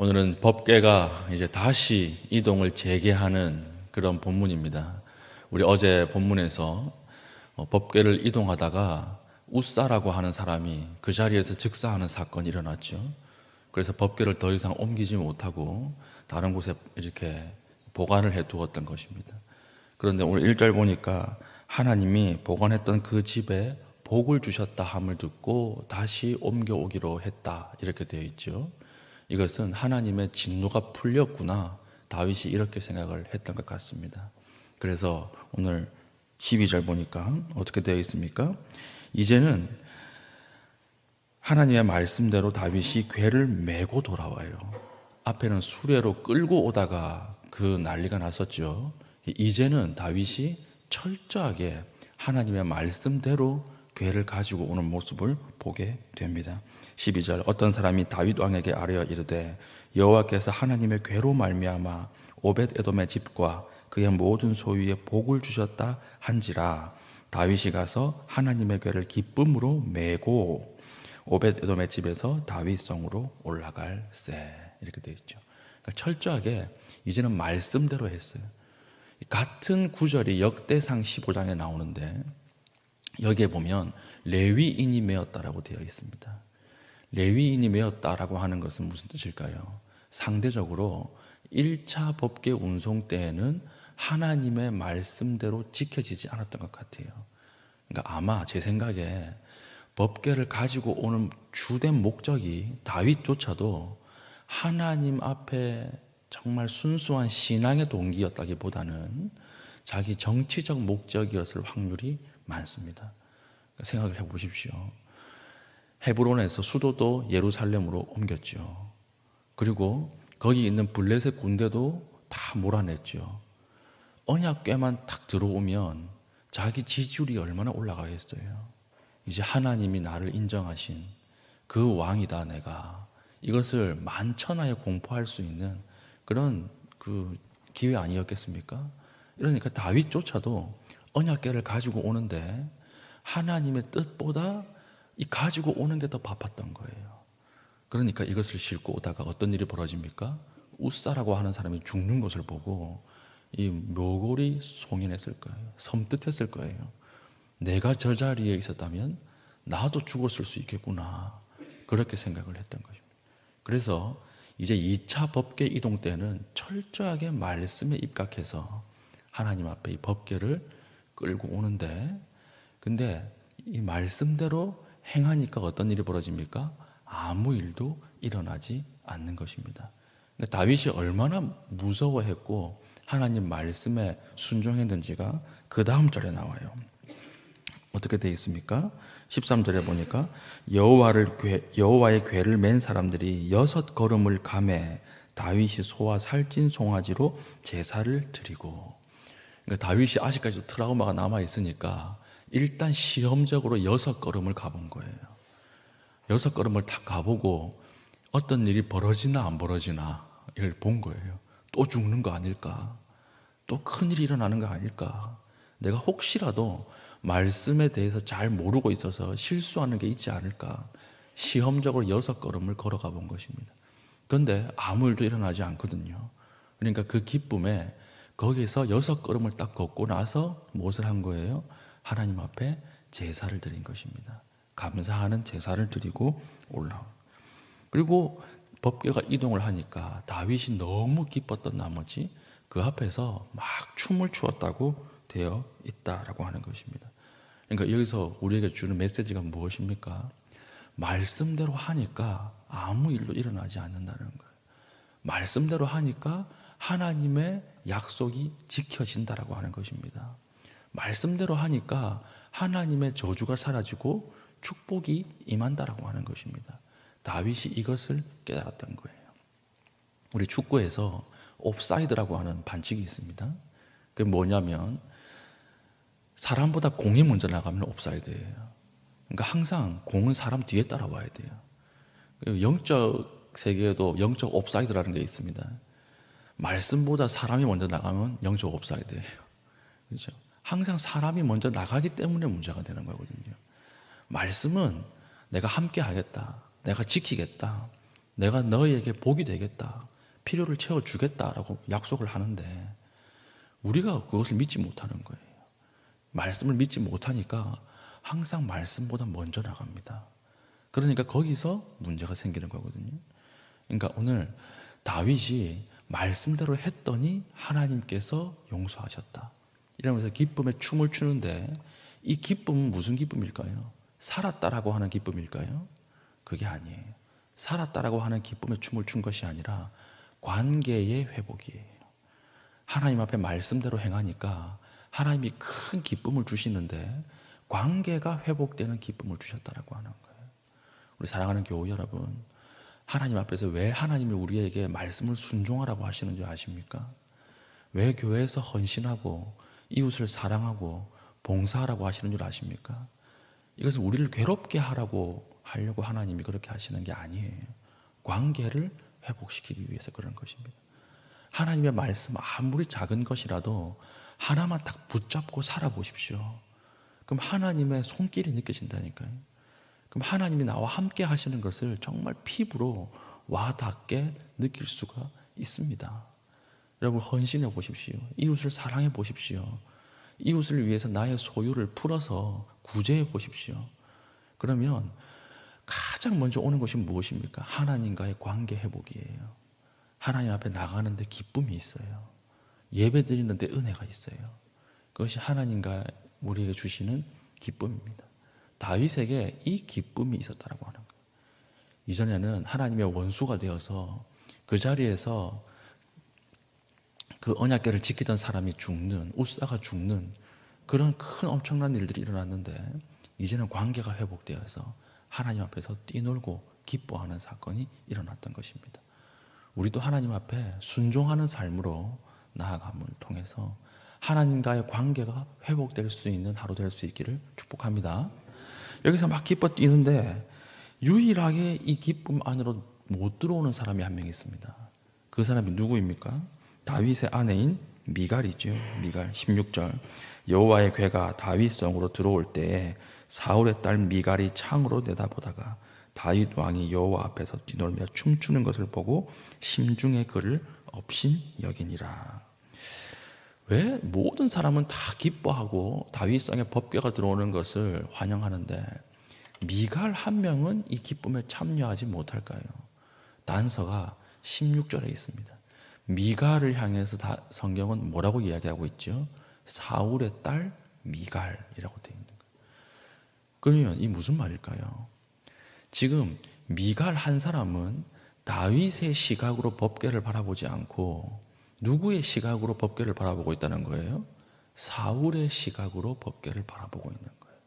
오늘은 법계가 이제 다시 이동을 재개하는 그런 본문입니다. 우리 어제 본문에서 어, 법계를 이동하다가 우사라고 하는 사람이 그 자리에서 즉사하는 사건이 일어났죠. 그래서 법계를 더 이상 옮기지 못하고 다른 곳에 이렇게 보관을 해 두었던 것입니다. 그런데 오늘 1절 보니까 하나님이 보관했던 그 집에 복을 주셨다 함을 듣고 다시 옮겨오기로 했다 이렇게 되어 있죠. 이것은 하나님의 진노가 풀렸구나 다윗이 이렇게 생각을 했던 것 같습니다. 그래서 오늘 12절 보니까 어떻게 되어 있습니까? 이제는 하나님의 말씀대로 다윗이 괴를 메고 돌아와요. 앞에는 수레로 끌고 오다가 그 난리가 났었죠. 이제는 다윗이 철저하게 하나님의 말씀대로 괴를 가지고 오는 모습을 보게 됩니다. 12절 어떤 사람이 다윗 왕에게 아뢰어 이르되 여호와께서 하나님의 괴로 말미암아 오벳 에돔의 집과 그의 모든 소유에 복을 주셨다 한지라 다윗이 가서 하나님의 괴를 기쁨으로 메고 오벳 에돔의 집에서 다윗 성으로 올라갈세 이렇게 되어 있죠. 그러니까 철저하게 이제는 말씀대로 했어요. 같은 구절이 역대상 15장에 나오는데 여기에 보면 레위인이 메었다라고 되어 있습니다. 레위인이 메었다라고 하는 것은 무슨 뜻일까요? 상대적으로 1차 법계 운송 때에는 하나님의 말씀대로 지켜지지 않았던 것 같아요. 그러니까 아마 제 생각에 법계를 가지고 오는 주된 목적이 다윗조차도 하나님 앞에 정말 순수한 신앙의 동기였다기보다는 자기 정치적 목적이었을 확률이 많습니다. 생각을 해 보십시오. 헤브론에서 수도도 예루살렘으로 옮겼죠. 그리고 거기 있는 블레셋 군대도 다 몰아냈죠. 언약궤만 탁 들어오면 자기 지지율이 얼마나 올라가겠어요. 이제 하나님이 나를 인정하신 그 왕이다 내가 이것을 만천하에 공포할 수 있는 그런 그 기회 아니었겠습니까? 이러니까 다윗조차도 언약궤를 가지고 오는데 하나님의 뜻보다 이 가지고 오는 게 더 바빴던 거예요. 그러니까 이것을 싣고 오다가 어떤 일이 벌어집니까? 우사라고 하는 사람이 죽는 것을 보고 이 묘골이 송인했을 거예요. 섬뜩했을 거예요. 내가 저 자리에 있었다면 나도 죽었을 수 있겠구나. 그렇게 생각을 했던 것입니다. 그래서 이제 2차 법계 이동 때는 철저하게 말씀에 입각해서 하나님 앞에 이 법계를 끌고 오는데 근데 이 말씀대로 행하니까 어떤 일이 벌어집니까? 아무 일도 일어나지 않는 것입니다. 그러니까 다윗이 얼마나 무서워했고 하나님 말씀에 순종했는지가 그 다음 절에 나와요. 어떻게 되어 있습니까? 13절에 보니까 여호와를 괴, 여호와의 괴를 맨 사람들이 여섯 걸음을 감해 다윗이 소와 살찐 송아지로 제사를 드리고 그러니까 다윗이 아직까지 트라우마가 남아 있으니까 일단 시험적으로 여섯 걸음을 가본 거예요. 여섯 걸음을 다 가보고 어떤 일이 벌어지나 안 벌어지나 이걸 본 거예요. 또 죽는 거 아닐까? 또 큰일이 일어나는 거 아닐까? 내가 혹시라도 말씀에 대해서 잘 모르고 있어서 실수하는 게 있지 않을까? 시험적으로 여섯 걸음을 걸어가 본 것입니다. 그런데 아무 일도 일어나지 않거든요. 그러니까 그 기쁨에 거기서 여섯 걸음을 딱 걷고 나서 무엇을 한 거예요? 하나님 앞에 제사를 드린 것입니다. 감사하는 제사를 드리고 올라온. 그리고 법궤가 이동을 하니까 다윗이 너무 기뻤던 나머지 그 앞에서 막 춤을 추었다고 되어 있다라고 하는 것입니다. 그러니까 여기서 우리에게 주는 메시지가 무엇입니까? 말씀대로 하니까 아무 일도 일어나지 않는다는 거예요. 말씀대로 하니까 하나님의 약속이 지켜진다라고 하는 것입니다. 말씀대로 하니까 하나님의 저주가 사라지고 축복이 임한다라고 하는 것입니다. 다윗이 이것을 깨달았던 거예요. 우리 축구에서 옵사이드라고 하는 반칙이 있습니다. 그게 뭐냐면 사람보다 공이 먼저 나가면 옵사이드예요. 그러니까 항상 공은 사람 뒤에 따라와야 돼요. 영적 세계에도 영적 옵사이드라는 게 있습니다. 말씀보다 사람이 먼저 나가면 영적 옵사이드예요. 그렇죠? 항상 사람이 먼저 나가기 때문에 문제가 되는 거거든요. 말씀은 내가 함께 하겠다. 내가 지키겠다. 내가 너희에게 복이 되겠다. 필요를 채워주겠다라고 약속을 하는데 우리가 그것을 믿지 못하는 거예요. 말씀을 믿지 못하니까 항상 말씀보다 먼저 나갑니다. 그러니까 거기서 문제가 생기는 거거든요. 그러니까 오늘 다윗이 말씀대로 했더니 하나님께서 용서하셨다. 이러면서 기쁨에 춤을 추는데 이 기쁨은 무슨 기쁨일까요? 살았다라고 하는 기쁨일까요? 그게 아니에요. 살았다라고 하는 기쁨에 춤을 춘 것이 아니라 관계의 회복이에요. 하나님 앞에 말씀대로 행하니까 하나님이 큰 기쁨을 주시는데 관계가 회복되는 기쁨을 주셨다라고 하는 거예요. 우리 사랑하는 교우 여러분, 하나님 앞에서 왜 하나님이 우리에게 말씀을 순종하라고 하시는 줄 아십니까? 왜 교회에서 헌신하고 이웃을 사랑하고 봉사하라고 하시는 줄 아십니까? 이것은 우리를 괴롭게 하라고 하려고 하나님이 그렇게 하시는 게 아니에요. 관계를 회복시키기 위해서 그런 것입니다. 하나님의 말씀 아무리 작은 것이라도 하나만 딱 붙잡고 살아보십시오. 그럼 하나님의 손길이 느껴진다니까요. 그럼 하나님이 나와 함께 하시는 것을 정말 피부로 와 닿게 느낄 수가 있습니다. 여러분 헌신해 보십시오. 이웃을 사랑해 보십시오. 이웃을 위해서 나의 소유를 풀어서 구제해 보십시오. 그러면 가장 먼저 오는 것이 무엇입니까? 하나님과의 관계 회복이에요. 하나님 앞에 나가는데 기쁨이 있어요. 예배 드리는데 은혜가 있어요. 그것이 하나님과 우리에게 주시는 기쁨입니다. 다윗에게 이 기쁨이 있었다라고 하는 거예요. 이전에는 하나님의 원수가 되어서 그 자리에서 그 언약궤를 지키던 사람이 죽는 우사가 죽는 그런 큰 엄청난 일들이 일어났는데 이제는 관계가 회복되어서 하나님 앞에서 뛰놀고 기뻐하는 사건이 일어났던 것입니다. 우리도 하나님 앞에 순종하는 삶으로 나아감을 통해서 하나님과의 관계가 회복될 수 있는 하루 될 수 있기를 축복합니다. 여기서 막 기뻐 뛰는데 유일하게 이 기쁨 안으로 못 들어오는 사람이 한 명 있습니다. 그 사람이 누구입니까? 다윗의 아내인 미갈이죠. 미갈 16절. 여호와의 괴가 다윗 성으로 들어올 때에 사울의 딸 미갈이 창으로 내다보다가 다윗 왕이 여호와 앞에서 뛰놀며 춤추는 것을 보고 심중에 그를 업신 여기니라. 왜 모든 사람은 다 기뻐하고 다윗 성의 법궤가 들어오는 것을 환영하는데 미갈 한 명은 이 기쁨에 참여하지 못할까요? 단서가 16절에 있습니다. 미갈을 향해서 다 성경은 뭐라고 이야기하고 있죠? 사울의 딸 미갈이라고 되어 있는 거예요. 그러면 이 무슨 말일까요? 지금 미갈 한 사람은 다윗의 시각으로 법궤를 바라보지 않고 누구의 시각으로 법궤를 바라보고 있다는 거예요? 사울의 시각으로 법궤를 바라보고 있는 거예요.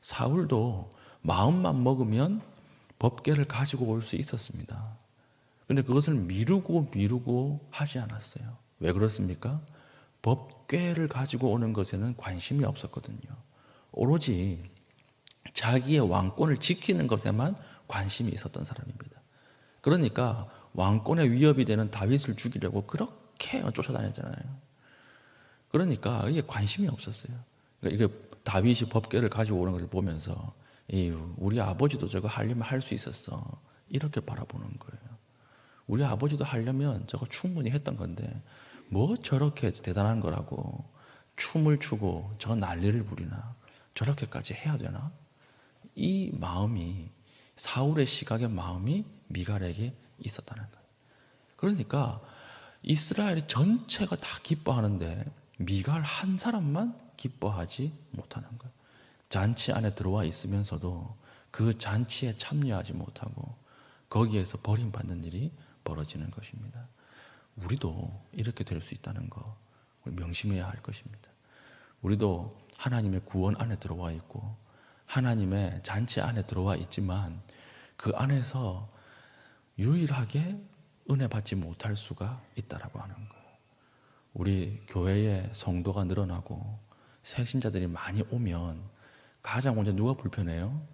사울도 마음만 먹으면 법궤를 가지고 올 수 있었습니다. 근데 그것을 미루고 미루고 하지 않았어요. 왜 그렇습니까? 법궤를 가지고 오는 것에는 관심이 없었거든요. 오로지 자기의 왕권을 지키는 것에만 관심이 있었던 사람입니다. 그러니까 왕권의 위협이 되는 다윗을 죽이려고 그렇게 쫓아다녔잖아요. 그러니까 이게 관심이 없었어요. 그러니까 이게 다윗이 법궤를 가지고 오는 것을 보면서 우리 아버지도 저거 하려면 할 수 있었어. 이렇게 바라보는 거예요. 우리 아버지도 하려면 저거 충분히 했던 건데 뭐 저렇게 대단한 거라고 춤을 추고 저 난리를 부리나 저렇게까지 해야 되나? 이 마음이 사울의 시각의 마음이 미갈에게 있었다는 거예요. 그러니까 이스라엘 전체가 다 기뻐하는데 미갈 한 사람만 기뻐하지 못하는 거예요. 잔치 안에 들어와 있으면서도 그 잔치에 참여하지 못하고 거기에서 버림받는 일이 벌어지는 것입니다. 우리도 이렇게 될 수 있다는 거 명심해야 할 것입니다. 우리도 하나님의 구원 안에 들어와 있고 하나님의 잔치 안에 들어와 있지만 그 안에서 유일하게 은혜 받지 못할 수가 있다라고 하는 거예요. 우리 교회에 성도가 늘어나고 새 신자들이 많이 오면 가장 먼저 누가 불편해요?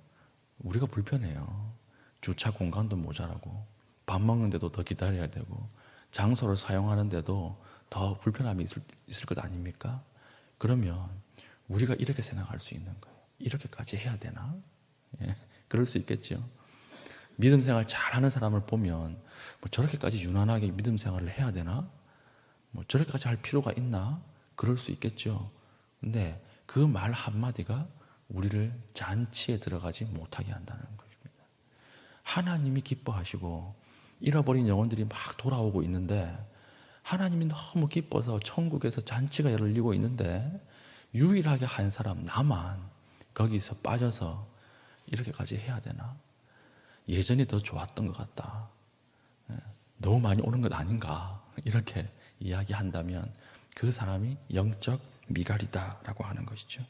우리가 불편해요. 주차 공간도 모자라고 밥 먹는데도 더 기다려야 되고 장소를 사용하는데도 더 불편함이 있을, 있을 것 아닙니까? 그러면 우리가 이렇게 생각할 수 있는 거예요. 이렇게까지 해야 되나? 예, 그럴 수 있겠죠. 믿음 생활 잘하는 사람을 보면 뭐 저렇게까지 유난하게 믿음 생활을 해야 되나? 뭐 저렇게까지 할 필요가 있나? 그럴 수 있겠죠. 근데 그 말 한마디가 우리를 잔치에 들어가지 못하게 한다는 것입니다. 하나님이 기뻐하시고 잃어버린 영혼들이 막 돌아오고 있는데 하나님이 너무 기뻐서 천국에서 잔치가 열리고 있는데 유일하게 한 사람 나만 거기서 빠져서 이렇게까지 해야 되나? 예전이 더 좋았던 것 같다. 예, 너무 많이 오는 것 아닌가? 이렇게 이야기한다면 그 사람이 영적 미갈이다라고 하는 것이죠.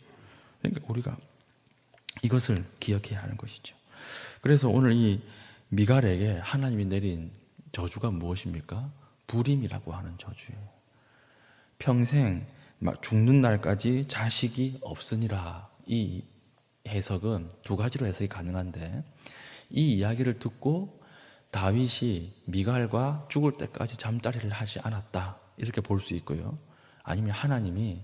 그러니까 우리가 이것을 기억해야 하는 것이죠. 그래서 오늘 이 미갈에게 하나님이 내린 저주가 무엇입니까? 불임이라고 하는 저주예요. 평생 막 죽는 날까지 자식이 없으니라 이 해석은 두 가지로 해석이 가능한데 이 이야기를 듣고 다윗이 미갈과 죽을 때까지 잠자리를 하지 않았다 이렇게 볼 수 있고요. 아니면 하나님이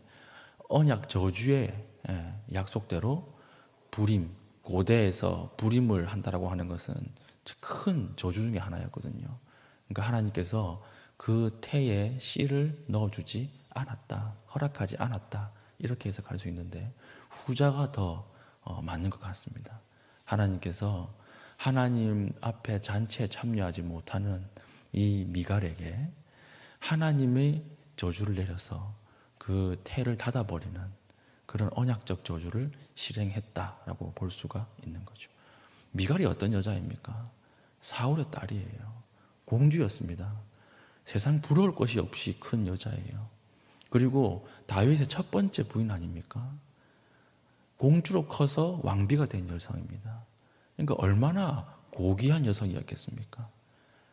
언약 저주의 예, 약속대로 불임 고대에서 불임을 한다라고 하는 것은 큰 저주 중의 하나였거든요. 그러니까 하나님께서 그 태에 씨를 넣어주지 않았다, 허락하지 않았다 이렇게 해석할 수 있는데 후자가 더 어, 맞는 것 같습니다. 하나님께서 하나님 앞에 잔치에 참여하지 못하는 이 미갈에게 하나님의 저주를 내려서 그 태를 닫아버리는 그런 언약적 저주를 실행했다라고 볼 수가 있는 거죠. 미갈이 어떤 여자입니까? 사울의 딸이에요. 공주였습니다. 세상 부러울 것이 없이 큰 여자예요. 그리고 다윗의 첫 번째 부인 아닙니까? 공주로 커서 왕비가 된 여성입니다. 그러니까 얼마나 고귀한 여성이었겠습니까?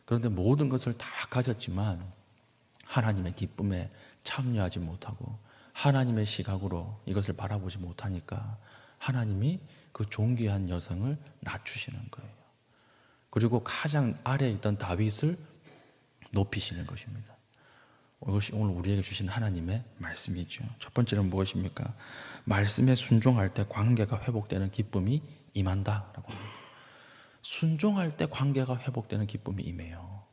그런데 모든 것을 다 가졌지만 하나님의 기쁨에 참여하지 못하고 하나님의 시각으로 이것을 바라보지 못하니까 하나님이 그 존귀한 여성을 낮추시는 거예요. 그리고 가장 아래에 있던 다윗을 높이시는 것입니다. 이것이 오늘 우리에게 주신 하나님의 말씀이죠. 첫 번째는 무엇입니까? 말씀에 순종할 때 관계가 회복되는 기쁨이 임한다라고 합니다. 순종할 때 관계가 회복되는 기쁨이 임해요.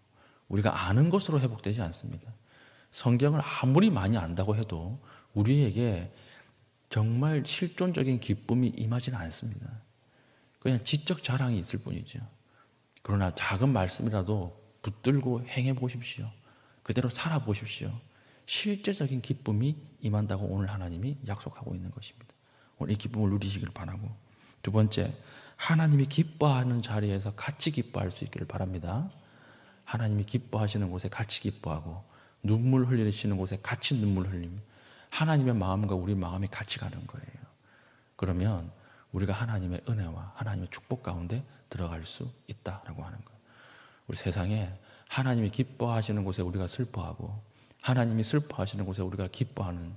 우리가 아는 것으로 회복되지 않습니다. 성경을 아무리 많이 안다고 해도 우리에게 정말 실존적인 기쁨이 임하지는 않습니다. 그냥 지적 자랑이 있을 뿐이죠. 그러나 작은 말씀이라도 붙들고 행해 보십시오. 그대로 살아 보십시오. 실제적인 기쁨이 임한다고 오늘 하나님이 약속하고 있는 것입니다. 오늘 이 기쁨을 누리시길 바라고. 두 번째, 하나님이 기뻐하는 자리에서 같이 기뻐할 수 있기를 바랍니다. 하나님이 기뻐하시는 곳에 같이 기뻐하고 눈물 흘리시는 곳에 같이 눈물 흘림. 하나님의 마음과 우리 마음이 같이 가는 거예요. 그러면 우리가 하나님의 은혜와 하나님의 축복 가운데 들어갈 수 있다라고 하는 거예요. 우리 세상에 하나님이 기뻐하시는 곳에 우리가 슬퍼하고 하나님이 슬퍼하시는 곳에 우리가 기뻐하는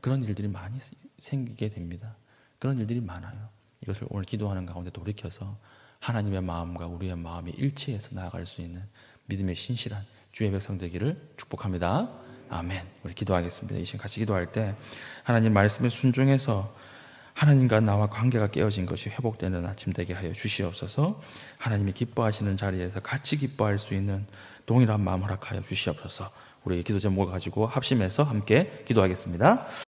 그런 일들이 많이 생기게 됩니다. 그런 일들이 많아요. 이것을 오늘 기도하는 가운데 돌이켜서 하나님의 마음과 우리의 마음이 일치해서 나아갈 수 있는 믿음의 신실한 주의 백성 되기를 축복합니다. 아멘. 우리 기도하겠습니다. 이 시간 같이 기도할 때 하나님 말씀에 순종해서 하나님과 나와 관계가 깨어진 것이 회복되는 아침 되게 하여 주시옵소서. 하나님이 기뻐하시는 자리에서 같이 기뻐할 수 있는 동일한 마음 허락하여 주시옵소서. 우리 기도 제목을 가지고 합심해서 함께 기도하겠습니다.